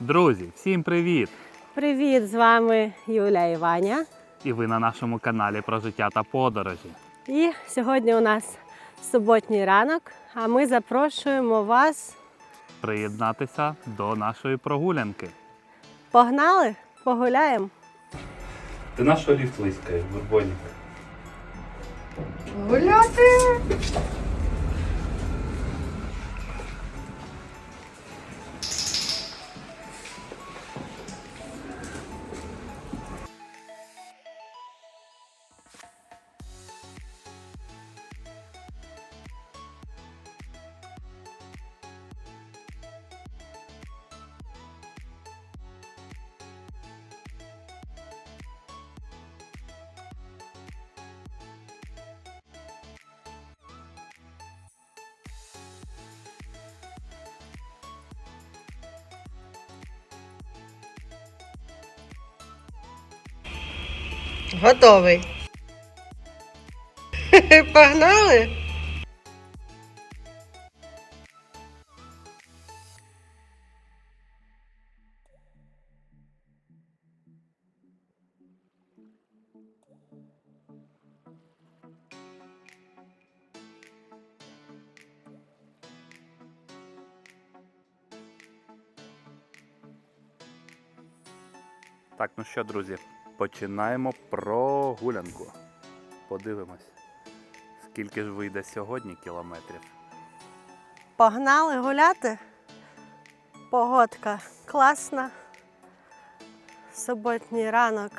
Друзі, всім привіт! Привіт! З вами Юля і Ваня. І ви на нашому каналі про життя та подорожі. І сьогодні у нас суботній ранок, а ми запрошуємо вас. Приєднатися до нашої прогулянки. Погнали, погуляємо. Ти на що ліфт лискає, бурбонік? Гуляти! Готовий. Погнали? Так, ну що, друзі, починаємо прогулянку. Подивимось, скільки ж вийде сьогодні кілометрів. Погнали гуляти. Погодка класна. Суботній ранок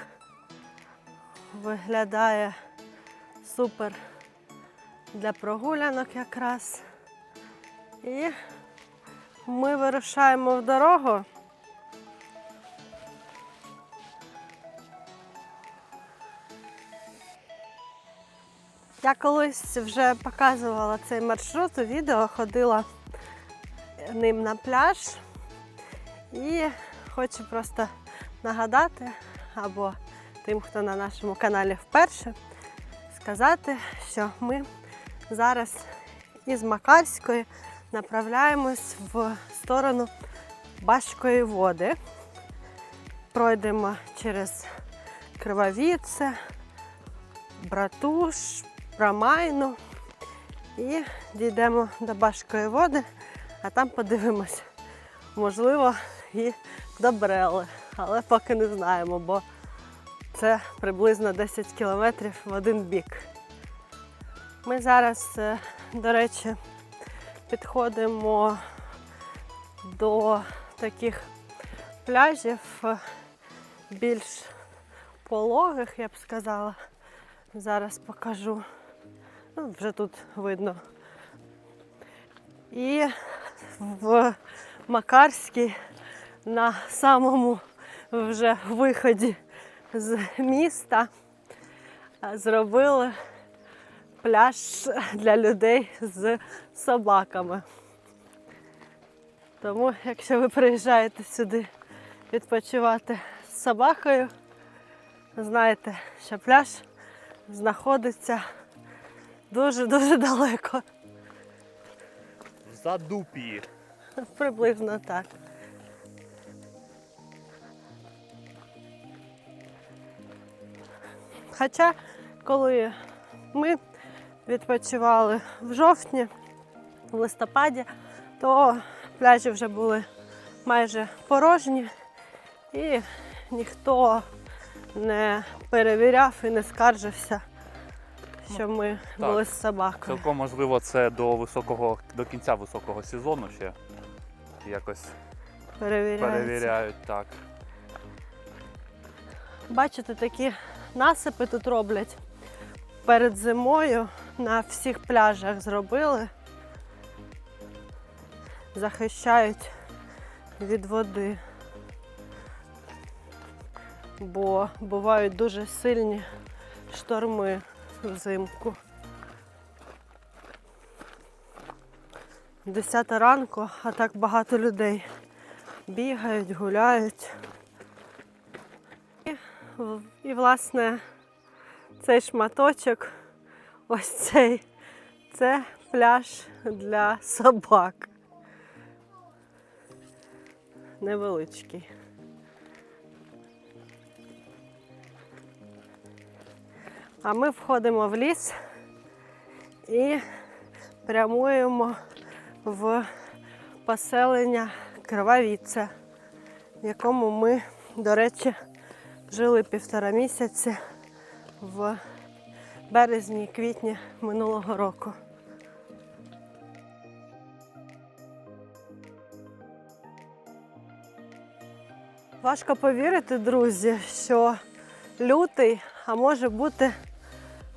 виглядає супер для прогулянок якраз. І ми вирушаємо в дорогу. Я колись вже показувала цей маршрут у відео, ходила ним на пляж і хочу просто нагадати, або тим, хто на нашому каналі вперше, сказати, що ми зараз із Макарської направляємось в сторону Башкої води. Пройдемо через Кривовіце, Братуш, Промайну і дійдемо до Башкої води, а там подивимось. Можливо, і до Брели, але поки не знаємо, бо це приблизно 10 кілометрів в один бік. Ми зараз, е, до речі, підходимо до таких пляжів е, більш пологих, я б сказала. Зараз покажу. Ну, вже тут видно. І в Макарській на самому вже виході з міста зробили пляж для людей з собаками. Тому, якщо ви приїжджаєте сюди відпочивати з собакою, знаєте, що пляж знаходиться дуже-дуже далеко. В Задупі. Приблизно так. Хоча, коли ми відпочивали в жовтні, в листопаді, то пляжі вже були майже порожні і ніхто не перевіряв і не скаржився, що ми так. були з собакою. Цілком можливо, це до високого, до кінця високого сезону ще якось перевіряють так. Бачите, такі насипи тут роблять перед зимою на всіх пляжах зробили. Захищають від води. Бо бувають дуже сильні шторми взимку. Десята ранку, а так багато людей бігають, гуляють. В- І, власне, цей шматочок, ось цей, це пляж для собак. невеличкий. А ми входимо в ліс і прямуємо в поселення Кривавіця, в якому ми, до речі, жили півтора місяці в березні-квітні минулого року. Важко повірити, друзі, що лютий, а може бути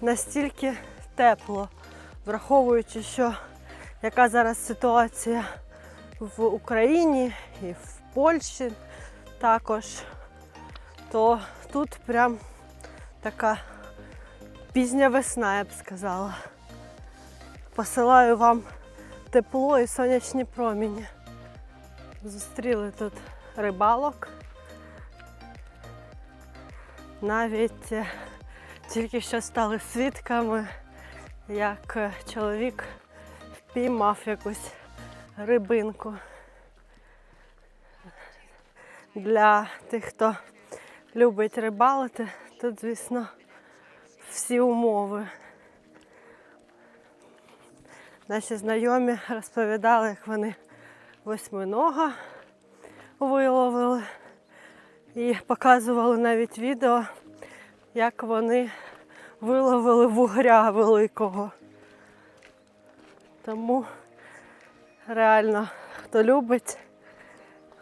настільки тепло, враховуючи, що яка зараз ситуація в Україні і в Польщі також, то тут прям така пізня весна, я б сказала. Посилаю вам тепло і сонячні проміні. Зустріли тут рибалок. Навіть е, тільки що стали свідками, як е, чоловік впіймав якусь рибинку. Для тих, хто любить рибалити, тут, звісно, всі умови. Наші знайомі розповідали, як вони восьминога виловили і показували навіть відео, як вони виловили вугря великого. Тому реально, хто любить,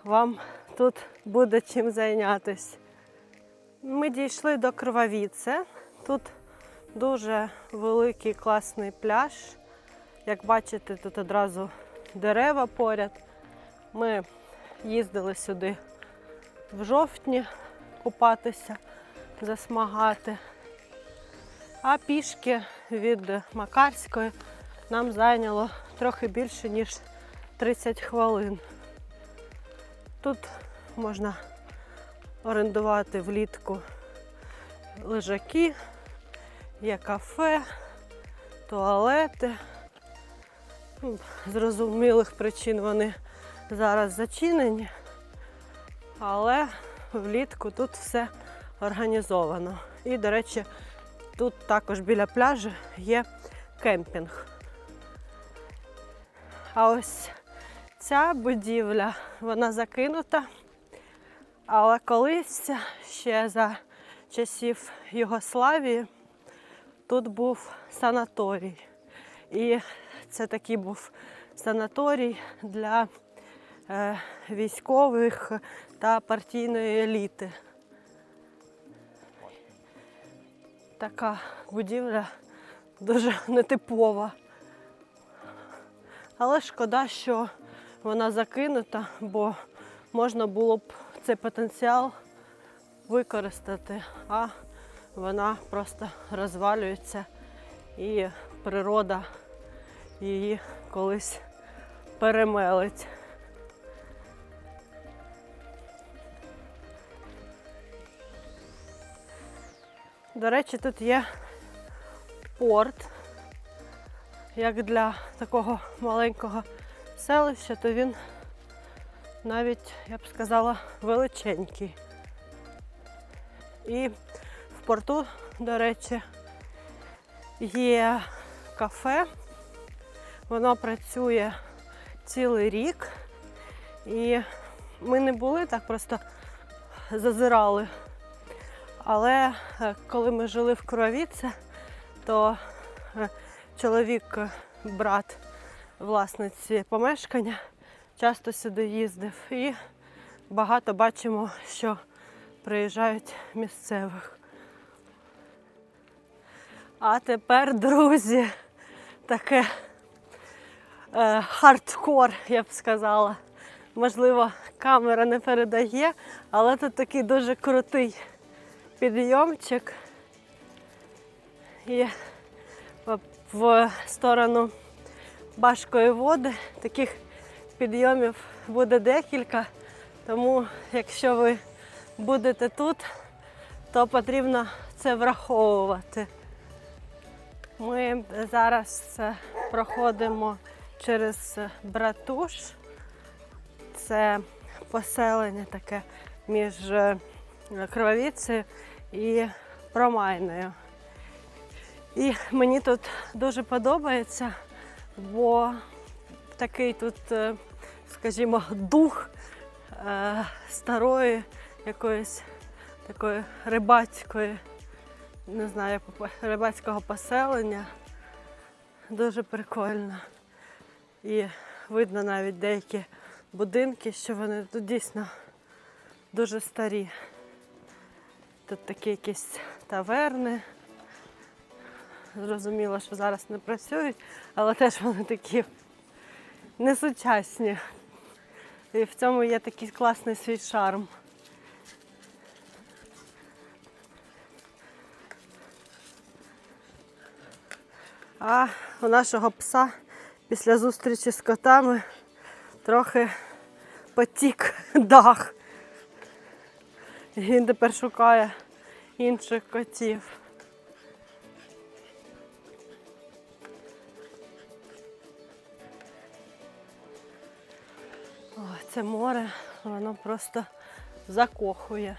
вам тут буде чим зайнятися. Ми дійшли до Кровавіце. Тут дуже великий класний пляж. Як бачите, тут одразу дерева поряд. Ми їздили сюди в жовтні купатися, засмагати. А пішки від Макарської нам зайняло трохи більше, ніж 30 хвилин. Тут можна орендувати влітку лежаки, є кафе, туалети. Ну, З зрозумілих причин вони зараз зачинені, але влітку тут все організовано. І, до речі, тут також біля пляжу є кемпінг. А ось ця будівля, вона закинута, але колись ще за часів Югославії тут був санаторій. І це такий був санаторій для е, військових та партійної еліти. Така будівля дуже нетипова. Але шкода, що вона закинута, бо можна було б цей потенціал використати, а вона просто розвалюється і природа її колись перемелить. До речі, тут є порт. Як для такого маленького селища, то він навіть, я б сказала, величенький. І в порту, до речі, є кафе. Воно працює цілий рік. І ми не були так просто зазирали. Але е, коли ми жили в Кровіце, то е, чоловік, е, брат власниці помешкання, часто сюди їздив і багато бачимо, що приїжджають місцевих. А тепер, друзі, таке е, хардкор, я б сказала. Можливо, камера не передає, але тут такий дуже крутий підйомчик. І в- сторону Башкої води таких підйомів буде декілька. Тому, якщо ви будете тут, то потрібно це враховувати. Ми зараз проходимо через Братуш. Це поселення таке між е, Кривовіцею і Промайною. І мені тут дуже подобається, бо такий тут, е, скажімо, дух е, старої якоїсь такої рибацької, не знаю, рибацького поселення. Дуже прикольно. І видно навіть деякі будинки, що вони тут дійсно дуже старі. Тут такі якісь таверни. Зрозуміло, що зараз не працюють, але теж вони такі несучасні. І в цьому є такий класний свій шарм. А у нашого пса після зустрічі з котами трохи потік дах. Він тепер шукає інших котів. О, це море, воно просто закохує.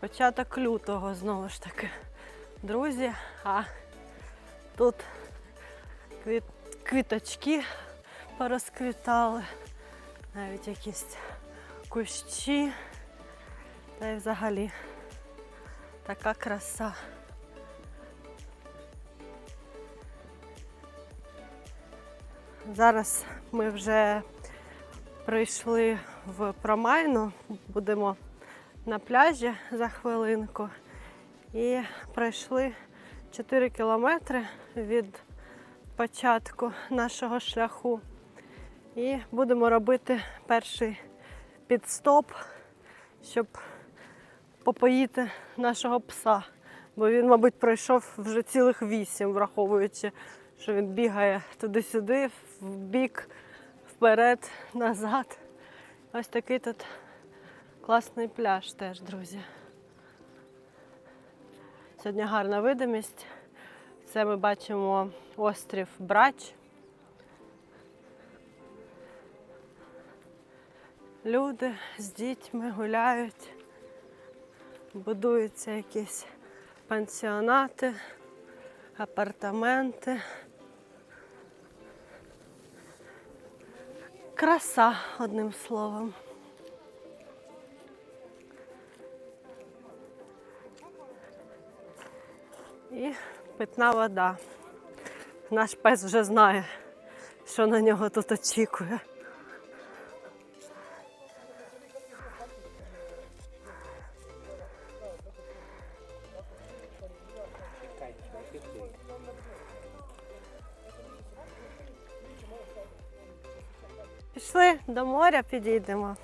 Початок лютого знову ж таки, друзі. А тут квіт, квіточки порозквітали, навіть якісь кущі. Та й взагалі така краса. Зараз ми вже прийшли в Промайну, будемо на пляжі за хвилинку. І пройшли 4 кілометри від початку нашого шляху. І будемо робити перший підстоп, щоб попоїти нашого пса. Бо він, мабуть, пройшов вже цілих вісім, враховуючи, що він бігає туди-сюди, в бік, вперед, назад. Ось такий тут класний пляж теж, друзі. Сьогодні гарна видимість. Це ми бачимо острів Брач. Люди з дітьми гуляють, будуються якісь пансіонати, апартаменти. Краса, одним словом. І питна вода. Наш пес вже знає, що на нього тут очікує. Пішли до моря, підійдемо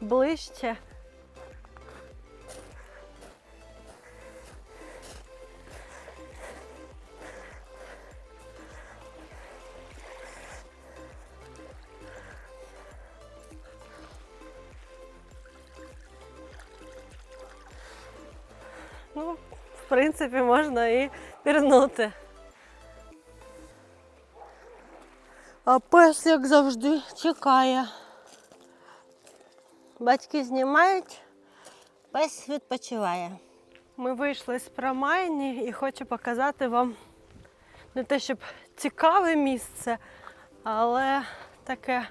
ближче. Ну, в принципі, можна і пірнути. А пес, як завжди, чекає. Батьки знімають, пес відпочиває. Ми вийшли з промайні і хочу показати вам не те, щоб цікаве місце, але таке,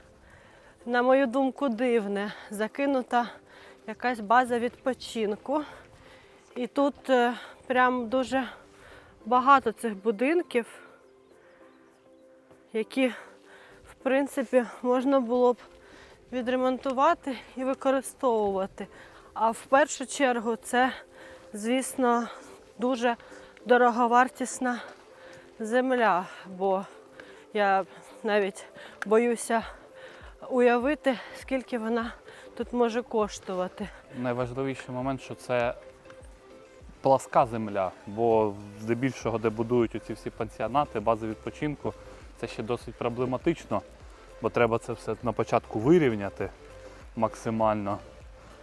на мою думку, дивне. Закинута якась база відпочинку. І тут е, прям дуже багато цих будинків, які, в принципі, можна було б відремонтувати і використовувати. А в першу чергу це, звісно, дуже дороговартісна земля, бо я навіть боюся уявити, скільки вона тут може коштувати. Найважливіший момент, що це пласка земля, бо здебільшого, де будують оці всі пансіонати, бази відпочинку, це ще досить проблематично, бо треба це все на початку вирівняти максимально,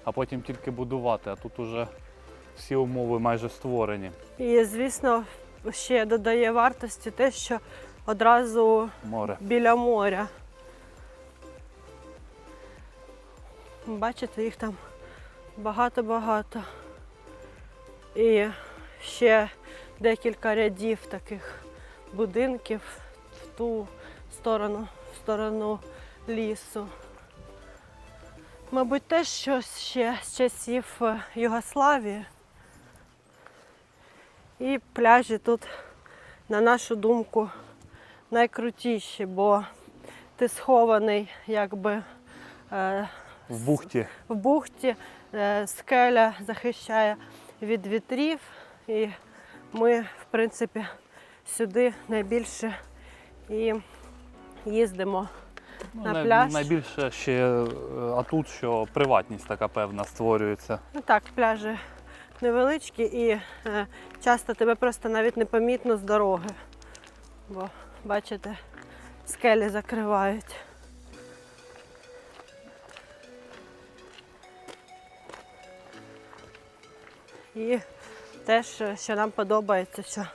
а потім тільки будувати. А тут уже всі умови майже створені. І, звісно, ще додає вартості те, що одразу Море. біля моря. Бачите, їх там багато-багато. І ще декілька рядів таких будинків в ту сторону, в сторону лісу. Мабуть, теж щось ще з часів е, Югославії. І пляжі тут, на нашу думку, найкрутіші, бо ти схований якби е, В бухті. в бухті, е, скеля захищає від вітрів, і ми, в принципі, сюди найбільше і їздимо. Ну, На пляж. Найбільше ще е, атут, що приватність така певна створюється. Ну так, пляжі невеличкі і е, часто тебе просто навіть не помітно з дороги. Бо, бачите, скелі закривають. І теж, е, що нам подобається, що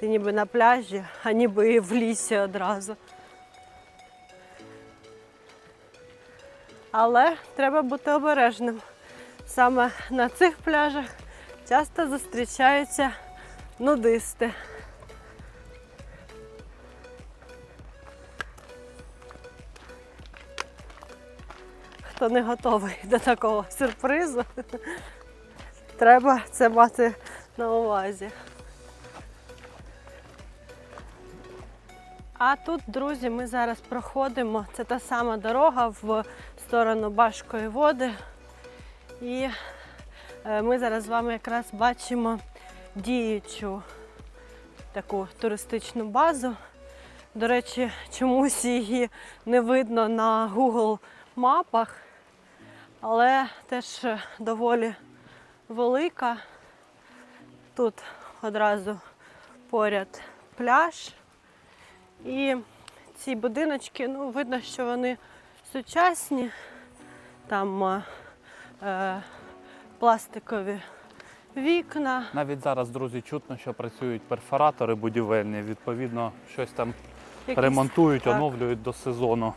ти ніби на пляжі, а ніби і в лісі одразу. Але треба бути обережним. Саме на цих пляжах часто зустрічаються нудисти. Хто не готовий до такого сюрпризу, треба це мати на увазі. А тут, друзі, ми зараз проходимо. Це та сама дорога в сторону Башкої води. І е, ми зараз з вами якраз бачимо діючу таку туристичну базу. До речі, чомусь її не видно на Google мапах, але теж доволі велика. Тут одразу поряд пляж. І ці будиночки, ну, видно, що вони сучасні. Там е, пластикові вікна. Навіть зараз, друзі, чутно, що працюють перфоратори будівельні, відповідно, щось там якісь- ремонтують, так. оновлюють до сезону.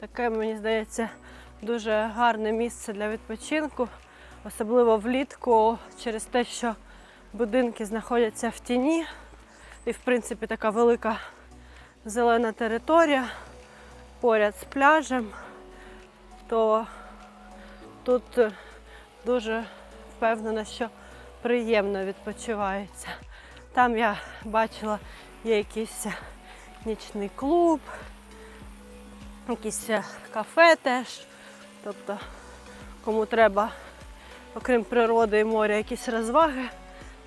Таке, мені здається, дуже гарне місце для відпочинку, особливо влітку, через те, що будинки знаходяться в тіні. І, в принципі, така велика зелена територія поряд з пляжем, то тут е, дуже впевнена, що приємно відпочивається. Там я бачила є якийсь нічний клуб, якісь е, кафе теж. Тобто, кому треба, окрім природи і моря, якісь розваги,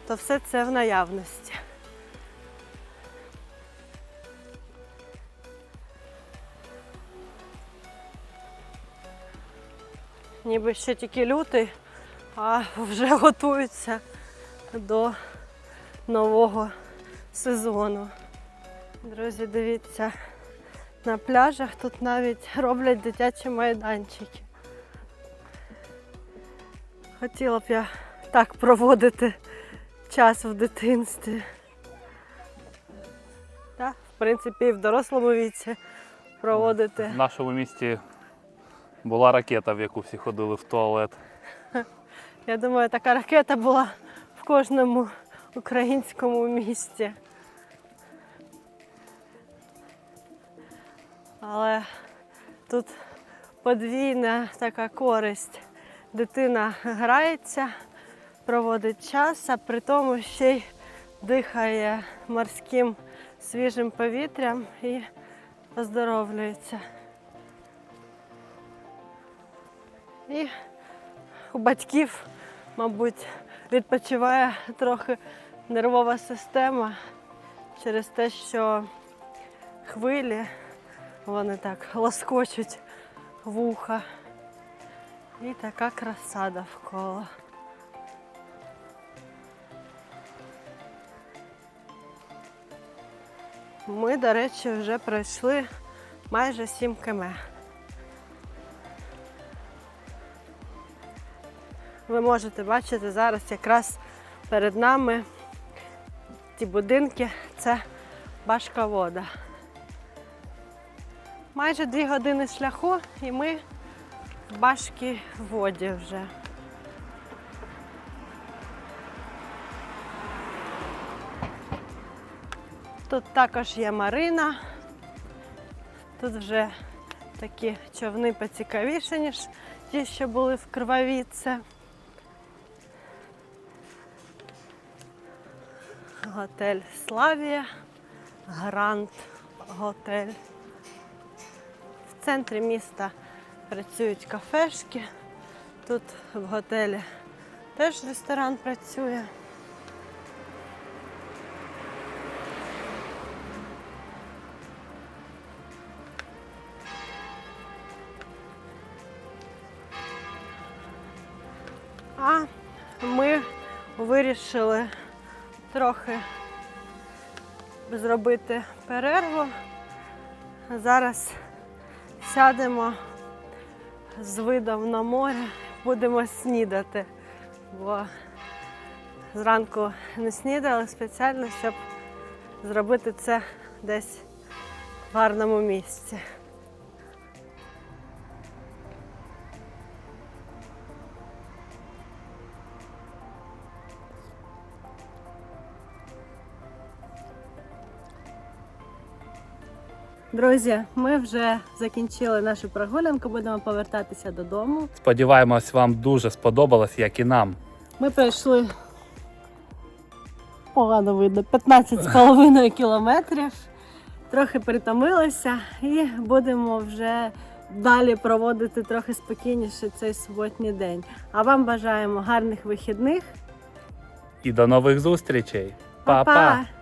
то все це в наявності. Ніби ще тільки лютий, а вже готуються до нового сезону. Друзі, дивіться, на пляжах тут навіть роблять дитячі майданчики. Хотіла б я так проводити час в дитинстві. Та, в принципі, і в дорослому віці проводити. В нашому місті була ракета, в яку всі ходили в туалет. Я думаю, така ракета була в кожному українському місті. Але тут подвійна така користь. Дитина грається, проводить час, а при тому ще й дихає морським свіжим повітрям і оздоровлюється. І у батьків, мабуть, відпочиває трохи нервова система через те, що хвилі вони так лоскочуть вуха. І така краса довкола. Ми, до речі, вже пройшли майже 7 км. Ви можете бачити зараз якраз перед нами ті будинки це башка вода. Майже дві години шляху і ми в башкі воді вже. Тут також є Марина. Тут вже такі човни поцікавіші, ніж ті, що були в Кривавіце. Готель Славія, Гранд Готель. В центрі міста працюють кафешки. Тут в готелі теж ресторан працює. А ми вирішили трохи зробити перерву. Зараз сядемо з видом на море, будемо снідати, бо зранку не снідали спеціально, щоб зробити це десь в гарному місці. Друзі, ми вже закінчили нашу прогулянку, будемо повертатися додому. Сподіваємось, вам дуже сподобалось, як і нам. Ми пройшли погано видно 15,5 кілометрів. Трохи притомилися і будемо вже далі проводити трохи спокійніше цей суботній день. А вам бажаємо гарних вихідних. І до нових зустрічей. Па-па! Па-па!